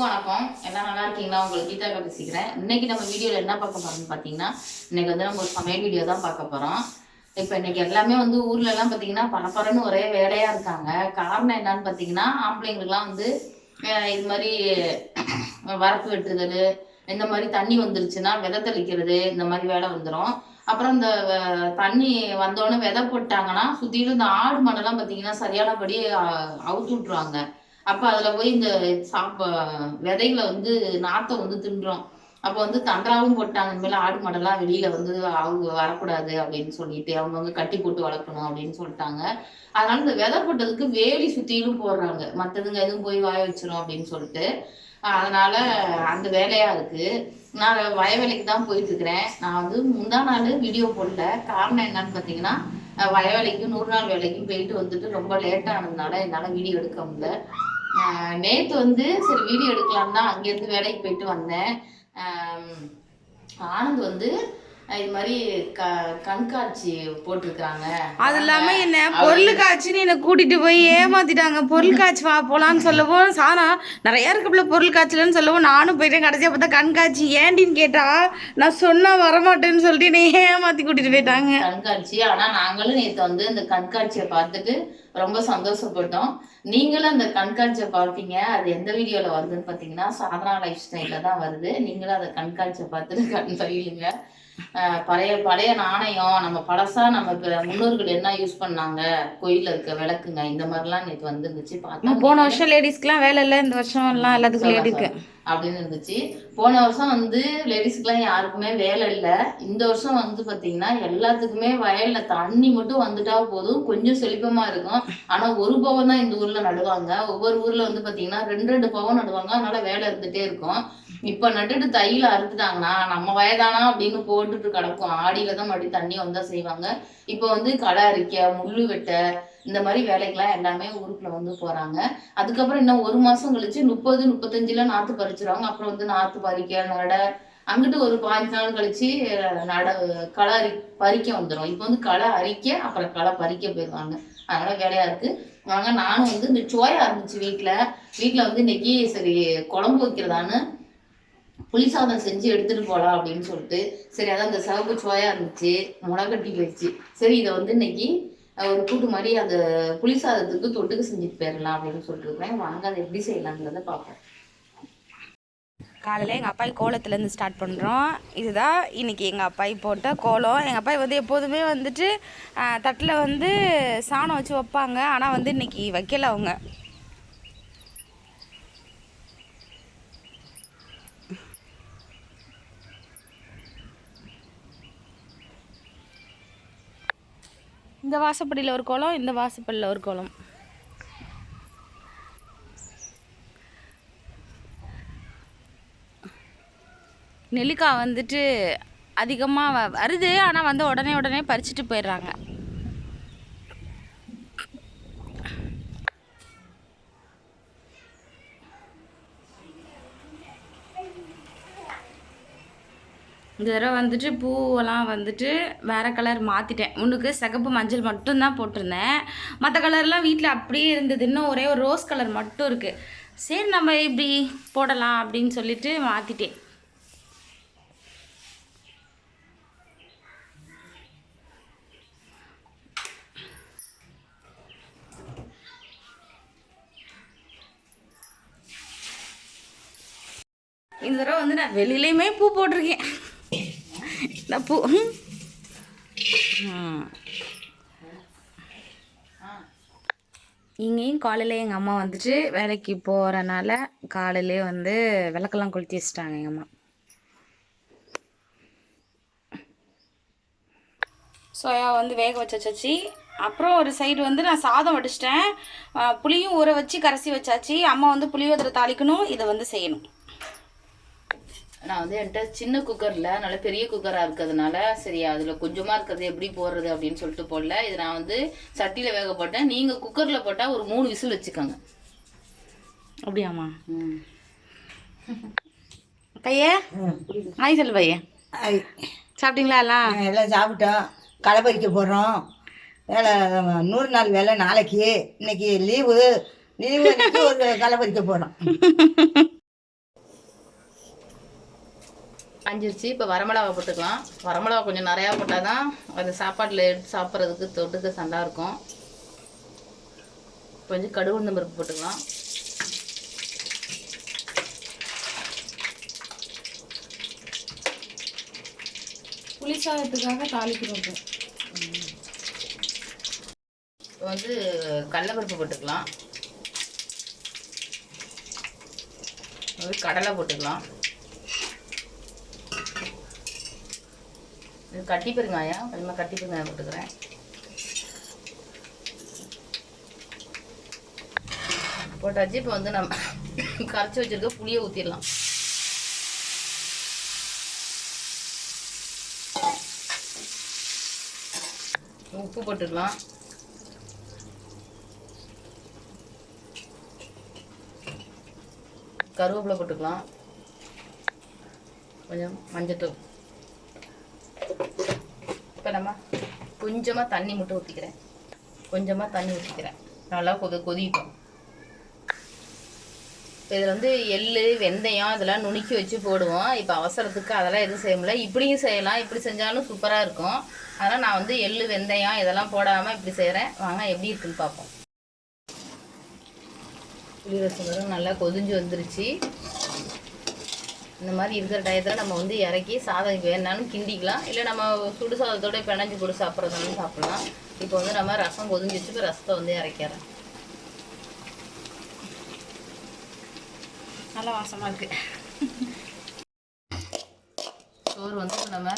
எல்லாருக்கும் வணக்கம். எல்லாம் நல்லா இருக்கீங்களா? உங்களுக்கு கீதா பேசிக்கிறேன். இன்னைக்கு நம்ம வீடியோல என்ன பார்க்க போறோம்னு பார்த்தீங்கன்னா இன்னைக்கு வந்து நம்ம ஒரு சமையல் வீடியோ தான் பார்க்க போறோம். இப்போ இன்னைக்கு எல்லாமே வந்து ஊர்ல எல்லாம் பார்த்தீங்கன்னா பரபரன்னு ஒரே வேலையா இருக்காங்க. காரணம் என்னன்னு பார்த்தீங்கன்னா ஆம்பளைங்களுக்குலாம் வந்து இது மாதிரி வரப்பு வெட்டுதல் இந்த மாதிரி தண்ணி வந்துருச்சுன்னா விதை தெளிக்கிறது இந்த மாதிரி வேலை வந்துடும் அப்புறம் இந்த தண்ணி வந்தோடனே விதை போட்டாங்கன்னா சுத்திலும் இந்த ஆடு மாடெல்லாம் பார்த்தீங்கன்னா சரியானபடி அவுத்து விட்ருவாங்க அப்போ அதில் போய் இந்த சாப்ப விதைகளை வந்து நாத்தை வந்து தின்றோம். அப்போ வந்து தண்டாவும் போட்டாங்க. இனிமேல் ஆடு மாடெல்லாம் வெளியில வந்து அவங்க வரக்கூடாது அப்படின்னு சொல்லிட்டு அவங்க வந்து கட்டி போட்டு வளர்க்கணும் அப்படின்னு சொல்லிட்டாங்க. அதனால இந்த விதை போட்டதுக்கு வேலி சுத்தியிலும் போடுறாங்க. மற்றதுங்க எதுவும் போய் வாய வச்சிரும் அப்படின்னு சொல்லிட்டு. அதனால அந்த வேலையா இருக்கு. நான் வயவேலைக்கு தான் போயிட்டு இருக்கிறேன் நான் வந்து முந்தா நாள் வீடியோ போடல. காரணம் என்னன்னு பார்த்தீங்கன்னா வயவேலைக்கும் நூறு நாள் வேலைக்கும் போயிட்டு வந்துட்டு ரொம்ப லேட்டானதுனால என்னால் வீடியோ எடுக்க முடியல. நேற்று நேத்து வந்து சரி வீடியோ எடுக்கலாம் தான் அங்கேருந்து வேலைக்கு போயிட்டு வந்தேன். ஆனந்த் வந்து இது மாதிரி க கண்காட்சி போட்டிருக்கிறாங்க. அது இல்லாம என்ன பொருள் காட்சின்னு என்னை கூட்டிட்டு போய் ஏமாத்திட்டாங்க. பொருள் காட்சி வா போலான்னு சொல்லவும் சாரா நிறைய இருக்குல்ல பொருள் காட்சிலன்னு சொல்லவும் நானும் போயிட்டேன். கடைசியா பார்த்தா கண்காட்சி ஏண்டின்னு கேட்டா நான் சொன்னா வரமாட்டேன்னு சொல்லிட்டு என்னை ஏமாத்தி கூட்டிட்டு போயிட்டாங்க. கண்காட்சி. ஆனா நாங்களும் நேத்து வந்து இந்த கண்காட்சியை பார்த்துட்டு ரொம்ப சந்தோஷப்பட்டோம். நீங்களும் அந்த கண்காட்சியை பார்ப்பீங்க. அது எந்த வீடியோல வருதுன்னு பார்த்தீங்கன்னா சாதனா லைஃப் ஸ்டைல தான் வருது. நீங்களும் அந்த கண்காட்சியை பார்த்துட்டு கண் பயிலுங்க பழைய பழைய நாணயம் நம்ம பழசா நம்ம இப்ப முன்னோர்கள் என்ன யூஸ் பண்ணாங்க? கோயில்ல இருக்க விளக்குங்க இந்த மாதிரிலாம் நேத்து வந்துருந்துச்சு. பார்த்தா போன வருஷம் லேடிஸ்க்குலாம் வேலை இல்லை இந்த வருஷம் எல்லாம் எல்லாத்துக்கும் லேடிக்கு அப்படின்னு இருந்துச்சு. போன வருஷம் வந்து லேடிஸ்க்குலாம் யாருக்குமே வேலை இல்லை. இந்த வருஷம் வந்து பாத்தீங்கன்னா எல்லாத்துக்குமே வயல்ல தண்ணி மட்டும் வந்துட்டா போதும். கொஞ்சம் செழிப்பமா இருக்கும். ஆனா ஒரு பவன் தான் இந்த ஊர்ல நடுவாங்க. ஒவ்வொரு ஊர்ல வந்து பாத்தீங்கன்னா ரெண்டு ரெண்டு பவன் நடுவாங்க. அதனால வேலை இருந்துட்டே இருக்கும். இப்ப நட்டுட்டு தையில அறுத்துட்டாங்கன்னா நம்ம வயதானா அப்படின்னு போட்டுட்டு கிடக்கும். ஆடியில தான் மறுபடியும் தண்ணி வந்தா செய்வாங்க. இப்ப வந்து களை அரிக்க முள்ளு வெட்ட இந்த மாதிரி வேலைக்கெல்லாம் எல்லாமே ஊருக்குள்ள வந்து போறாங்க. அதுக்கப்புறம் இன்னும் ஒரு மாசம் கழிச்சு முப்பது முப்பத்தஞ்சுல நாத்து பறிச்சிருவாங்க. அப்புறம் வந்து நாத்து பறிக்க நட அங்கிட்டு ஒரு பாஞ்சு நாள் கழிச்சு நட களை அரி பறிக்க வந்துடும் இப்போ வந்து களை அரிக்க அப்புறம் களை பறிக்க போயிடுவாங்க. அதனால வேலையா இருக்கு. வாங்க நானும் வந்து இந்த சோயா இருந்துச்சு வீட்டுல வீட்டுல வந்து இன்னைக்கு சரி குழம்பு வைக்கிறதான்னு புளி சாதம் செஞ்சு எடுத்துட்டு போகலாம் அப்படின்னு சொல்லிட்டு சரி அதான் அந்த சிவப்பு சுவையா இருந்துச்சு முளைகட்டி போயிடுச்சு. சரி இதை வந்து இன்னைக்கு ஒரு கூட்டு மாதிரி அந்த புளி சாதத்துக்கு தொட்டுக்கு செஞ்சுட்டு போயிடலாம் அப்படின்னு சொல்லிட்டு இருக்கேன். வாங்க அதை எப்படி செய்யலாங்கிறத பார்ப்போம். காலையில் எங்கள் அப்பாய் கோலத்துலேருந்து ஸ்டார்ட் பண்ணுறோம் இதுதான் இன்னைக்கு எங்கள் அப்பாய் போட்ட கோலம். எங்கள் அப்பாய் வந்து எப்போதுமே வந்துட்டு தட்டில் வந்து சாணம் வச்சு வைப்பாங்க. ஆனால் வந்து இன்னைக்கு வைக்கல அவங்க. இந்த வாசப்படியில் ஒரு கோலம் இந்த வாசப்படியில் ஒரு கோலம். நெல்லிக்காய் வந்துட்டு அதிகமாக வருது ஆனால் வந்து உடனே உடனே பறிச்சுட்டு போயிடுறாங்க. இந்த தடவை வந்துட்டு பூவெல்லாம் வந்துட்டு வேறு கலர் மாற்றிட்டேன் ஒன்றுக்கு சிகப்பு மஞ்சள் மட்டும்தான் போட்டிருந்தேன். மற்ற கலர்லாம் வீட்டில் அப்படியே இருந்தது. இன்னும் ஒரே ஒரு ரோஸ் கலர் மட்டும் இருக்குது சரி நம்ம இப்படி போடலாம் அப்படின்னு சொல்லிட்டு மாற்றிட்டேன் இந்த தடவை வந்து நான் வெளியிலையுமே பூ போட்டிருக்கேன். நான் பூ ம். இங்கேயும் காலையில் எங்கள் அம்மா வந்துட்டு வேலைக்கு போகிறனால காலையிலே வந்து விளக்கெல்லாம் கொளுத்தி வச்சிட்டாங்க எங்கள் அம்மா. சோயா வந்து வேக வச்சு வச்சாச்சு. அப்புறம் ஒரு சைடு வந்து நான் சாதம் வடிச்சிட்டேன். புளியும் ஊற வச்சு கரைச்சி வச்சாச்சு. அம்மா வந்து புளியோதரை தாளிக்கணும். இதை வந்து செய்யணும். நான் வந்து என்கிட்ட சின்ன குக்கர்ல நல்ல பெரிய குக்கரா இருக்கிறதுனால சரி அதுல கொஞ்சமா இருக்கிறது எப்படி போடுறது அப்படின்னு சொல்லிட்டு போடல. இது நான் வந்து சட்டியில வேக போட்டேன். நீங்க குக்கர்ல போட்டா ஒரு மூணு விசில் வச்சுக்கோங்க. அப்படியாம்மா? ம். பைய? ஆய் சொல்லு பையன் ஐ, சாப்பிட்டீங்களா எல்லாம்? எல்லாம் சாப்பிட்டோம். களை பறிக்க போகிறோம் வேலை நூறு நாள் வேலை நாளைக்கு. இன்னைக்கு லீவு. லீவு ஒரு களை பறிக்க போகிறோம் காஞ்சிருச்சு. இப்போ வரமிளகா போட்டுக்கலாம். வரமிளகா கொஞ்சம் நிறையா போட்டால் தான் அது சாப்பாட்டில் எடுத்து சாப்பிட்றதுக்கு தொட்டுக்க சண்டா இருக்கும். கொஞ்சம் கடுகு உளுந்தம் பருப்பு போட்டுக்கலாம். புளி சாதத்துக்காக தாளிக்கிறோம் இப்போ. வந்து கடலைப்பருப்பு போட்டுக்கலாம். கடலை போட்டுக்கலாம். இது கட்டி பெருங்காயம் கொஞ்சமாக கட்டி பெருங்காயம் போட்டுக்கிறேன். போட்டாச்சு இப்போ வந்து நம்ம கரைச்சி வச்சுருக்க புளியை ஊற்றிடலாம் உப்பு போட்டுக்கலாம் கருவேப்பிலை போட்டுக்கலாம். கொஞ்சம் மஞ்சத்தூள். நம்ம கொஞ்சமாக தண்ணி மட்டும் ஊற்றிக்கிறேன் கொஞ்சமாக தண்ணி ஊற்றிக்கிறேன் நல்லா கொதி கொதிக்கும். இப்போ இதில் வந்து எள் வெந்தயம் இதெல்லாம் நுணுக்கி வச்சு போடுவோம். இப்போ அவசரத்துக்கு அதெல்லாம் எதுவும் செய்ய முடியல. இப்படியும் செய்யலாம். இப்படி செஞ்சாலும் சூப்பராக இருக்கும். அதனால் நான் வந்து எள் வெந்தயம் இதெல்லாம் போடாமல் இப்படி செய்கிறேன் வாங்க எப்படி இருக்குன்னு பார்ப்போம். புளி ரசம் நல்லா கொதிஞ்சு வந்துருச்சு. இந்த மாதிரி இருக்கிற டயத்தில் நம்ம வந்து இறக்கி சாதம் வேணாலும் கிண்டிக்கலாம். இல்லை நம்ம சுடு சாதத்தோட பிணைஞ்சு போட்டு சாப்பிட்றதாலும் சாப்பிட்லாம். இப்போ வந்து நம்ம ரசம் கொதிஞ்சிச்சு இப்போ ரசத்தை வந்து இறக்கிறேன் நல்லா வாசமாக இருக்கு. சோறு வந்து நம்ம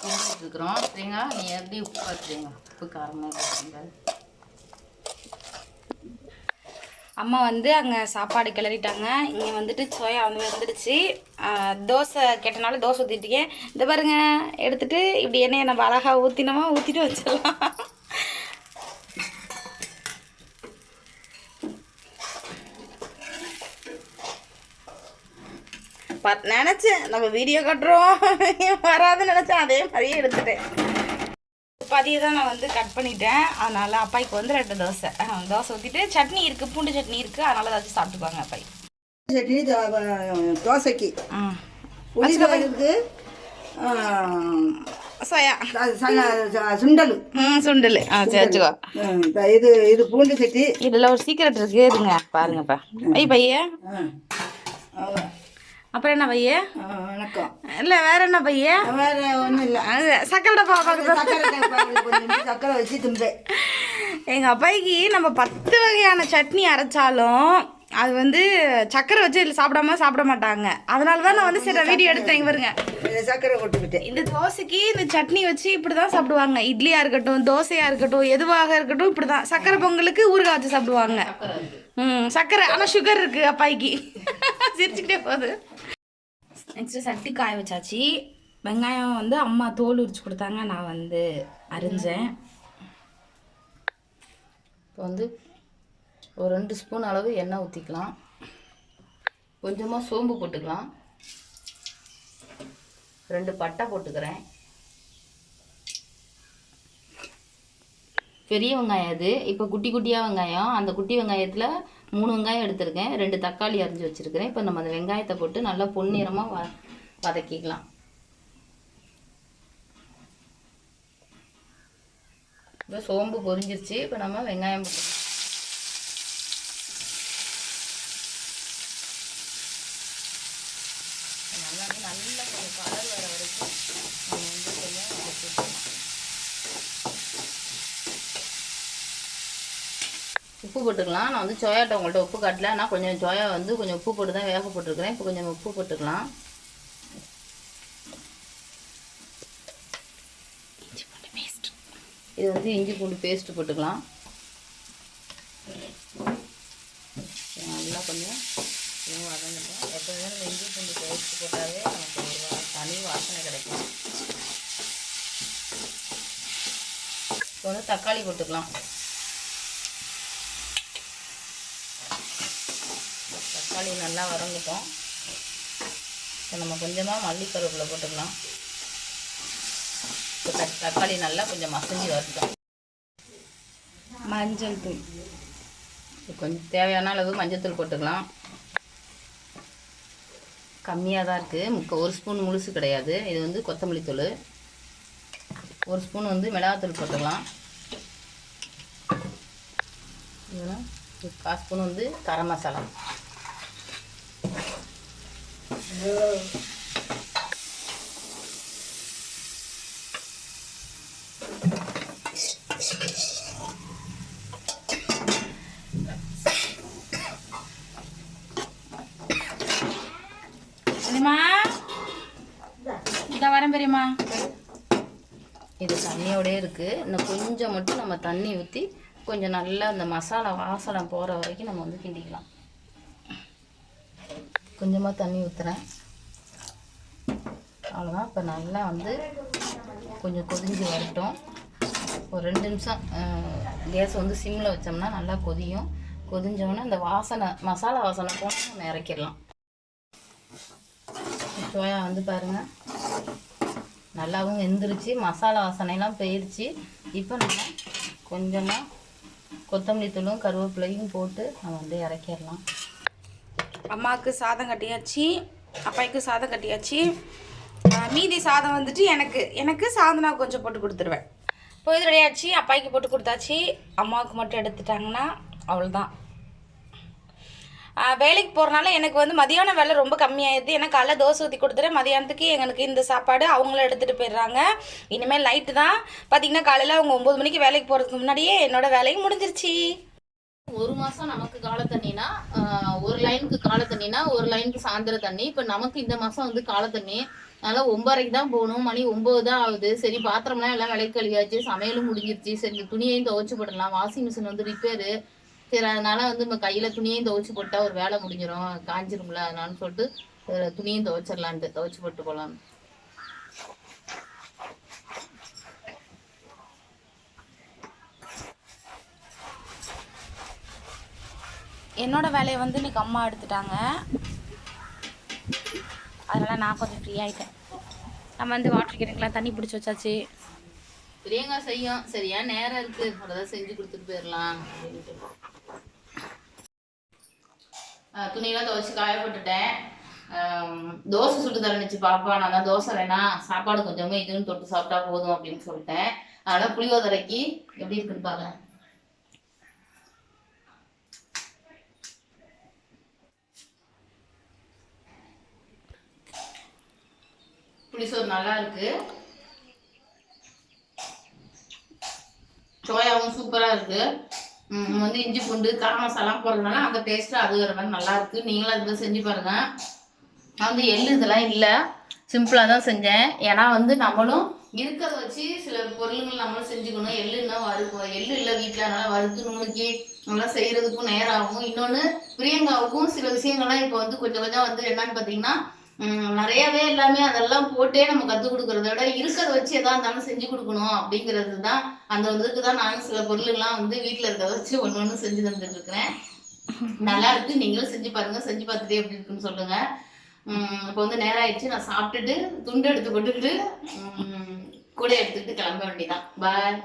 கிண்டிட்டு இருக்கிறோம். சரிங்களா நீ எப்படி உப்பு பார்த்துருங்க உப்பு காரமாக இருக்குங்க அம்மா வந்து அங்கே சாப்பாடு கிளறிட்டாங்க. இங்கே வந்துட்டு சோயா வந்து வந்துடுச்சு. தோசை கேட்டனால தோசை ஊற்றிட்டீங்க இந்த பாருங்க எடுத்துட்டு இப்படி எண்ணெயை நம்ம அழகாக ஊற்றினோமா ஊற்றிட்டு வச்சிடலாம். நினச்சேன். நம்ம வீடியோ கட்டுறோம். வராதுன்னு நினச்சேன். அதே மாதிரியே எடுத்துட்டேன். பதியை தான் நான் வந்து கட் பண்ணிட்டேன். அதனால அப்பாய்க்கு வந்து ரெண்டு தோசை. தோசை ஊற்றிட்டு சட்னி இருக்குது பூண்டு சட்னி இருக்குது அதனால ஏதாச்சும் சாப்பிட்டுக்குவாங்க அப்பாய். சட்னி தோசைக்கு. உளுந்தவருக்கு சோயா. சுண்டல். சுண்டல். ஆ சரி வச்சுக்கோ. ம், இப்ப இது இது பூண்டு சட்டி. இதில் ஒரு சீக்கிரட் இருக்கு. இருங்க பாருங்கப்பா. ஐ பைய. ஆ. அவ- அப்புறம் என்ன பைய? ஆ, வணக்கம். இல்லை வேற என்ன பைய? வேற ஒன்றும் இல்லை. அது சக்கரை டப்பா பார்க்குறது சக்கரை வச்சு தும்பேன். எங்கள் அப்பாய்க்கு நம்ம பத்து வகையான சட்னி அரைச்சாலும் அது வந்து சக்கரை வச்சு இதில் சாப்பிடாம சாப்பிட மாட்டாங்க. அதனால தான் நான் வந்து சரி வீடியோ எடுத்தேன் இங்க பாருங்க. சக்கரை கொட்டுக்கிட்டேன் இந்த தோசைக்கு இந்த சட்னி வச்சு இப்படி தான் சாப்பிடுவாங்க. இட்லியாக இருக்கட்டும் தோசையாக இருக்கட்டும் எதுவாக இருக்கட்டும் இப்படி தான் சக்கரை பொங்கலுக்கு ஊறுகாய் வச்சு சாப்பிடுவாங்க. ம் சக்கரை. ஆனால் சுகர் இருக்கு அப்பாய்க்கு. சிரிச்சுக்கிட்டே போகுது. நெக்ஸ்ட்டு சட்டி காய வச்சாச்சு. வெங்காயம் வந்து அம்மா தோல் உரிச்சு கொடுத்தாங்க. நான் வந்து அரிஞ்சேன். இப்போ வந்து ஒரு ரெண்டு ஸ்பூன் அளவு எண்ணெய் ஊற்றிக்கலாம் கொஞ்சமாக சோம்பு போட்டுக்கலாம். ரெண்டு பட்டை போட்டுக்கிறேன். பெரிய வெங்காயம் அது. இப்போ குட்டி குட்டியாக வெங்காயம். அந்த குட்டி வெங்காயத்தில் மூணு வெங்காயம் எடுத்திருக்கேன். ரெண்டு தக்காளி அரிஞ்சு வச்சுருக்கிறேன். இப்போ நம்ம அந்த வெங்காயத்தை போட்டு நல்லா பொன்னிறமாக வ வதக்கிக்கலாம். இப்போ சோம்பு பொரிஞ்சிருச்சு. இப்போ நம்ம வெங்காயம் போட்டு நல்லா நல்லா கொஞ்சம் கலர் வர வரைக்கும் நம்ம வந்து கொஞ்சம் வதக்கிக்கலாம் உப்பு போட்டுக்கலாம். நான் வந்து சோயாட்ட உங்கள்கிட்ட உப்பு காட்டல. நான் கொஞ்சம் சோயா வந்து கொஞ்சம் உப்பு போட்டு தான் வேக போட்டுருக்கிறேன். இப்போ கொஞ்சம் உப்பு போட்டுக்கலாம். இது வந்து இஞ்சி பூண்டு பேஸ்ட்டு போட்டுக்கலாம். நல்லா கொஞ்சம் இதுவும் எப்போதுமே நம்ம இஞ்சி பூண்டு பேஸ்ட் போட்டாவே நமக்கு ஒரு தனி வாசனை கிடைக்கும். இப்போ வந்து தக்காளி போட்டுக்கலாம். தக்காளி நல்லா வதங்கட்டும். இப்போ நம்ம கொஞ்சமாக மல்லி கருவேப்பிலை போட்டுக்கலாம் தக்காளி நல்லா கொஞ்சம் மசஞ்சி வரட்டும். மஞ்சள் தூள். கொஞ்சம் தேவையான அளவு மஞ்சத்தூள் போட்டுக்கலாம். கம்மியாக தான் இருக்குது முக்க ஒரு ஸ்பூன் முழுசு கிடையாது. இது வந்து கொத்தமல்லி தூள். ஒரு ஸ்பூன் வந்து மிளகாத்தூள் போட்டுக்கலாம். இதெல்லாம் கால் ஸ்பூன் வந்து கரம் மசாலா. பெரியம்மா? வரேன் பெரியம்மா. இது தண்ணியோடய இருக்குது இன்னும் கொஞ்சம் மட்டும் நம்ம தண்ணி ஊற்றி கொஞ்சம் நல்லா அந்த மசாலா வாசனை போகிற வரைக்கும் நம்ம வந்து கிண்டிக்கலாம். கொஞ்சமாக தண்ணி ஊற்றுறேன் அவ்வளோதான் இப்போ நல்லா வந்து கொஞ்சம் கொதிஞ்சு வரட்டும். ஒரு ரெண்டு நிமிஷம் கேஸ் வந்து சிம்மில் வச்சோம்னா நல்லா கொதியும். கொதிஞ்சோடனே அந்த வாசனை மசாலா வாசனை போனால் நம்ம இறக்கிடலாம். சோயா வந்து பாருங்கள் நல்லாவும் வெந்துருச்சு. மசாலா வாசனைலாம் போயிடுச்சு இப்போ நம்ம கொஞ்சமாக கொத்தமல்லி தூளும் கருவேப்பிலையும் போட்டு நம்ம வந்து இறக்கிடலாம். அம்மாவுக்கு சாதம் கட்டியாச்சு அப்பாய்க்கு சாதம் கட்டியாச்சு. மீதி சாதம் வந்துட்டு எனக்கு எனக்கு சாதனா கொஞ்சம் போட்டு கொடுத்துருவேன். இப்போ இது ரெடியாச்சு அப்பாய்க்கு போட்டு கொடுத்தாச்சு. அம்மாவுக்கு மட்டும் எடுத்துட்டாங்கன்னா அவ்வளோதான் வேலைக்கு போகிறனால எனக்கு வந்து மதியான வேலை ரொம்ப கம்மியாயிடுது ஏன்னா காலைல தோசை ஊற்றி கொடுத்துட்டு மதியானத்துக்கு எங்களுக்கு இந்த சாப்பாடு அவங்களும் எடுத்துகிட்டு போயிடுறாங்க. இனிமேல் நைட்டு தான். பார்த்தீங்கன்னா காலையில் அவங்க ஒம்பது மணிக்கு வேலைக்கு போகிறதுக்கு முன்னாடியே என்னோட வேலையும் முடிஞ்சிருச்சு. ஒரு மாசம் நமக்கு கால தண்ணினா ஒரு லைனுக்கு கால தண்ணினா ஒரு லைனுக்கு சாயந்தர தண்ணி. இப்போ நமக்கு இந்த மாசம் வந்து கால தண்ணி. அதனால ஒன்பதரைக்கு தான் போகணும். மணி ஒன்பது தான் ஆகுது. சரி பாத்திரம்லாம் எல்லாம் விலை கழுவியாச்சு. சமையலும் முடிஞ்சிருச்சு. சரி இந்த துணியையும் துவைச்சு போடலாம் வாஷிங் மிஷின் வந்து ரிப்பேரு சரி அதனால வந்து நம்ம கையில துணியையும் துவைச்சு போட்டா ஒரு வேலை முடிஞ்சிடும் காஞ்சிரும்ல அதனால சொல்லிட்டு துணியும் துவைச்சிடலான்ட்டு துவைச்சு போட்டு போகலாம் என்னோட வேலையை வந்து இன்னைக்கு அம்மா எடுத்துட்டாங்க. அதனால் நான் கொஞ்சம் ஃப்ரீ ஆகிட்டேன் நம்ம வந்து வாட்டர் கேனுக்கெலாம் தண்ணி பிடிச்சி வச்சாச்சு. பிரியங்கா செய்யும். சரியா நேரம் இருக்கு? அதான் செஞ்சு கொடுத்துட்டு போயிடலாம். துணியெல்லாம் துவைச்சு காய போட்டுட்டேன் தோசை சுட்டு தரணிச்சு பாப்பா. நான் தான் தோசை வேணாம் சாப்பாடு கொஞ்சமே இதுன்னு தொட்டு சாப்பிட்டா போதும் அப்படின்னு சொல்லிட்டேன். அதனால புளியோதரைக்கு எப்படி இருக்குன்னு பாருங்க புளிசோறு நல்லா இருக்கு சோயாவும் சூப்பராக இருக்கு. வந்து இஞ்சி பூண்டு காரம் மசாலாம் போடுறதுனால அந்த டேஸ்ட்டு அது வர மாதிரி நல்லா இருக்கு நீங்களும் அது மாதிரி செஞ்சு பாருங்க. நான் வந்து எள்ளு இதெல்லாம் இல்லை. சிம்பிளாக தான் செஞ்சேன். ஏன்னா வந்து நம்மளும் இருக்கிறத வச்சு சில பொருளுங்கள் நம்மளும் செஞ்சுக்கணும். எள்ளுன்னா வறுக்கும். எள்ளு இல்லை வீட்டில் அதனால வறுத்து நுணுக்கி நல்லா செய்கிறதுக்கும் நேரம் ஆகும். இன்னொன்று பிரியங்காவுக்கும் சில விஷயங்கள்லாம் இப்போ வந்து கொஞ்சம் கொஞ்சம் வந்து என்னன்னு பார்த்தீங்கன்னா நிறையவே எல்லாமே அதெல்லாம் போட்டே நம்ம கற்றுக் கொடுக்கறத விட இருக்கிறத வச்சு எதா இருந்தாலும் செஞ்சு கொடுக்கணும் அப்படிங்கிறது தான் அந்த இதுக்கு தான் நானும் சில பொருளுங்கள்லாம் வந்து வீட்டில் இருக்கிறத வச்சு ஒன்று ஒன்று செஞ்சு தந்துட்டு இருக்கிறேன். நல்லா இருக்கு. நீங்களும் செஞ்சு பாருங்க. செஞ்சு பார்த்துட்டே எப்படி இருக்குன்னு சொல்லுங்க. உம் இப்போ வந்து நேரம் ஆயிடுச்சு. நான் சாப்பிட்டுட்டு துண்டு எடுத்து போட்டுக்கிட்டு உம் கூட எடுத்துக்கிட்டு கிளம்ப வேண்டியதான் பாய்